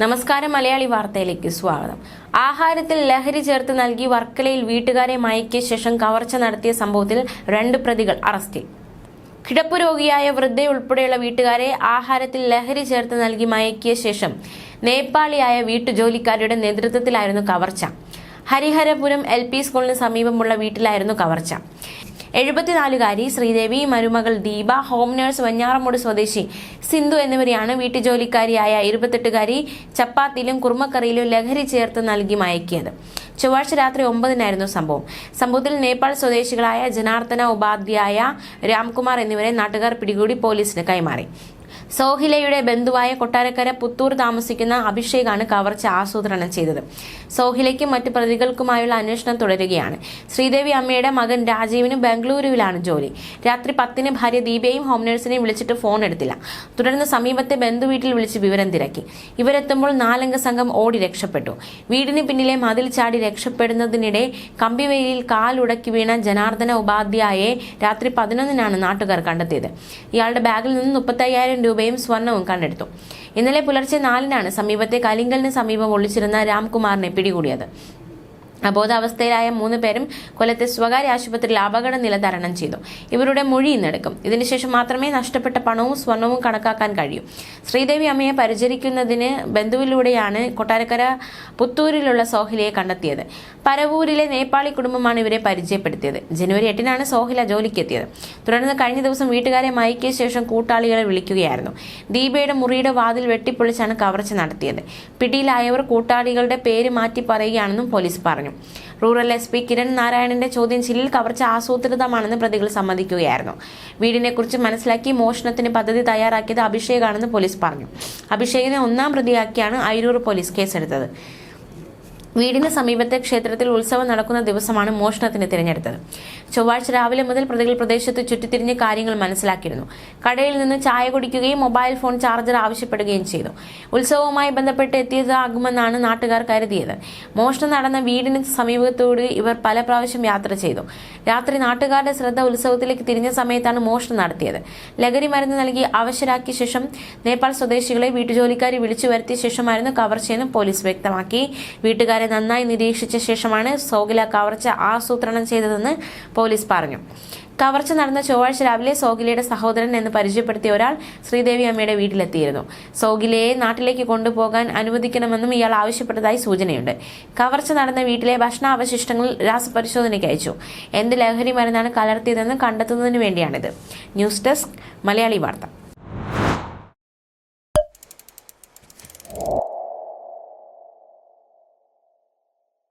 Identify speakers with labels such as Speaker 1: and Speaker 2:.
Speaker 1: നമസ്കാരം മലയാളി വാർത്തയിലേക്ക് സ്വാഗതം. ആഹാരത്തിൽ ലഹരി ചേർത്ത് നൽകി വർക്കലയിൽ വീട്ടുകാരെ മയക്കിയ ശേഷം കവർച്ച നടത്തിയ സംഭവത്തിൽ രണ്ട് പ്രതികൾ അറസ്റ്റിൽ. കിടപ്പ് രോഗിയായ വൃദ്ധയുൾപ്പെടെയുള്ള വീട്ടുകാരെ ആഹാരത്തിൽ ലഹരി ചേർത്ത് നൽകി മയക്കിയ ശേഷം നേപ്പാളിയായ വീട്ടുജോലിക്കാരുടെ നേതൃത്വത്തിലായിരുന്നു കവർച്ച. ഹരിഹരപുരം എൽ പി സ്കൂളിന് സമീപമുള്ള വീട്ടിലായിരുന്നു കവർച്ച. എഴുപത്തിനാലുകാരി ശ്രീദേവി മരുമകൾ ദീപ ഹോം നേഴ്സ് വഞ്ഞാറമൂട് സ്വദേശി സിന്ധു എന്നിവരെയാണ് വീട്ടുജോലിക്കാരിയായ ഇരുപത്തെട്ടുകാരി ചപ്പാത്തിയിലും കുറുമക്കറിയിലും ലഹരി ചേർത്ത് നൽകി മയക്കിയത്. ചൊവ്വാഴ്ച രാത്രി ഒമ്പതിനായിരുന്നു സംഭവം. സംഭവത്തിൽ നേപ്പാൾ സ്വദേശികളായ ജനാർദ്ദന ഉപാധ്യായ രാംകുമാർ എന്നിവരെ നാട്ടുകാർ പിടികൂടി പോലീസിന് കൈമാറി. സോഹിലയുടെ ബന്ധുവായ കൊട്ടാരക്കര പുത്തൂർ താമസിക്കുന്ന അഭിഷേകാണ് കവർച്ച ആസൂത്രണം ചെയ്തത്. സോഹിലയ്ക്കും മറ്റു പ്രതികൾക്കുമായുള്ള അന്വേഷണം തുടരുകയാണ്. ശ്രീദേവി അമ്മയുടെ മകൻ രാജീവിന് ബംഗളൂരുവിലാണ് ജോലി. രാത്രി പത്തിന് ഭാര്യ ദീപയും ഹോം നഴ്സിനെയും വിളിച്ചിട്ട് ഫോൺ എടുത്തില്ല. തുടർന്ന് സമീപത്തെ ബന്ധു വീട്ടിൽ വിളിച്ച് വിവരം തിരക്കി. ഇവരെത്തുമ്പോൾ നാലംഗ സംഘം ഓടി രക്ഷപ്പെട്ടു. വീടിന് പിന്നിലെ മതിൽ ചാടി രക്ഷപ്പെടുന്നതിനിടെ കമ്പിവേലിയിൽ കാലുടക്കി വീണ ജനാർദ്ദന ഉപാധ്യായെ രാത്രി പതിനൊന്നിനാണ് നാട്ടുകാർ കണ്ടെത്തിയത്. ഇയാളുടെ ബാഗിൽ നിന്ന് മുപ്പത്തയ്യായിരം രൂപയും സ്വർണവും കണ്ടെടുത്തു. ഇന്നലെ പുലർച്ചെ നാലിനാണ് സമീപത്തെ കലിങ്കലിന് സമീപം ഒളിച്ചിരുന്ന രാംകുമാറിനെ പിടികൂടിയത്. അബോധാവസ്ഥയിലായ മൂന്ന് പേരും കൊല്ലത്തെ സ്വകാര്യ ആശുപത്രിയിൽ അപകട നില തരണം ചെയ്തു. ഇവരുടെ മൊഴി ഇന്നെടുക്കും. ഇതിനുശേഷം മാത്രമേ നഷ്ടപ്പെട്ട പണവും സ്വർണവും കണക്കാക്കാൻ കഴിയൂ. ശ്രീദേവി അമ്മയെ പരിചരിക്കുന്നതിന് ബന്ധുവിലൂടെയാണ് കൊട്ടാരക്കര പുത്തൂരിലുള്ള സോഹിലയെ കണ്ടെത്തിയത്. പരവൂരിലെ നേപ്പാളി കുടുംബമാണ് ഇവരെ പരിചയപ്പെടുത്തിയത്. ജനുവരി എട്ടിനാണ് സോഹില ജോലിക്കെത്തിയത്. തുടർന്ന് കഴിഞ്ഞ ദിവസം വീട്ടുകാരെ മയക്കിയ ശേഷം കൂട്ടാളികളെ വിളിക്കുകയായിരുന്നു. ദീപയുടെ മുറിയുടെ വാതിൽ വെട്ടിപ്പൊളിച്ചാണ് കവർച്ച നടത്തിയത്. പിടിയിലായവർ കൂട്ടാളികളുടെ പേര് മാറ്റി പറയുകയാണെന്നും പോലീസ് പറഞ്ഞു. റൂറൽ എസ് പി കിരൺ നാരായണന്റെ ചോദ്യം ചെയ്യലിൽ കവർച്ച ആസൂത്രിതമാണെന്ന് പ്രതികൾ സമ്മതിക്കുകയായിരുന്നു. വീടിനെക്കുറിച്ച് മനസ്സിലാക്കി മോഷണത്തിന് പദ്ധതി തയ്യാറാക്കിയത് അഭിഷേകാണെന്ന് പോലീസ് പറഞ്ഞു. അഭിഷേകിനെ ഒന്നാം പ്രതിയാക്കിയാണ് അയിരൂർ പോലീസ് കേസെടുത്തത്. വീടിന് സമീപത്തെ ക്ഷേത്രത്തിൽ ഉത്സവം നടക്കുന്ന ദിവസമാണ് മോഷണത്തിന് തിരഞ്ഞെടുത്തത്. ചൊവ്വാഴ്ച രാവിലെ മുതൽ പ്രതികൾ പ്രദേശത്ത് ചുറ്റിത്തിരിഞ്ഞ് കാര്യങ്ങൾ മനസ്സിലാക്കിയിരുന്നു. കടയിൽ നിന്ന് ചായ കുടിക്കുകയും മൊബൈൽ ഫോൺ ചാർജർ ആവശ്യപ്പെടുകയും ചെയ്തു. ഉത്സവവുമായി ബന്ധപ്പെട്ട് എത്തിയതാകുമെന്നാണ് നാട്ടുകാർ കരുതിയത്. മോഷണം നടന്ന വീടിന് സമീപത്തോട് ഇവർ പല പ്രാവശ്യം യാത്ര ചെയ്തു. രാത്രി നാട്ടുകാരുടെ ശ്രദ്ധ ഉത്സവത്തിലേക്ക് തിരിഞ്ഞ സമയത്താണ് മോഷണം നടത്തിയത്. ലഹരി മരുന്ന് നൽകി അവശരാക്കിയ ശേഷം നേപ്പാൾ സ്വദേശികളെ വീട്ടുജോലിക്കാരി വിളിച്ചു വരുത്തിയ ശേഷമായിരുന്നു കവർച്ചയെന്ന് പോലീസ് വ്യക്തമാക്കി. വീട്ടുകാരെ വളരെ നന്നായി നിരീക്ഷിച്ച ശേഷമാണ് സോഗില കവർച്ച ആസൂത്രണം ചെയ്തതെന്ന് പോലീസ് പറഞ്ഞു. കവർച്ച നടന്ന ചൊവ്വാഴ്ച രാവിലെ സോഗിലയുടെ സഹോദരൻ എന്ന് പരിചയപ്പെടുത്തിയ ഒരാൾ ശ്രീദേവി അമ്മയുടെ വീട്ടിലെത്തിയിരുന്നു. സോഗിലയെ നാട്ടിലേക്ക് കൊണ്ടുപോകാൻ അനുവദിക്കണമെന്നും ഇയാൾ ആവശ്യപ്പെട്ടതായി സൂചനയുണ്ട്. കവർച്ച നടന്ന വീട്ടിലെ ഭക്ഷണാവശിഷ്ടങ്ങൾ രാസപരിശോധനയ്ക്ക് അയച്ചു. എന്ത് ലഹരി മരുന്നാണ് കലർത്തിയതെന്ന് കണ്ടെത്തുന്നതിന് വേണ്ടിയാണിത്. ന്യൂസ് ഡെസ്ക് മലയാളി വാർത്ത.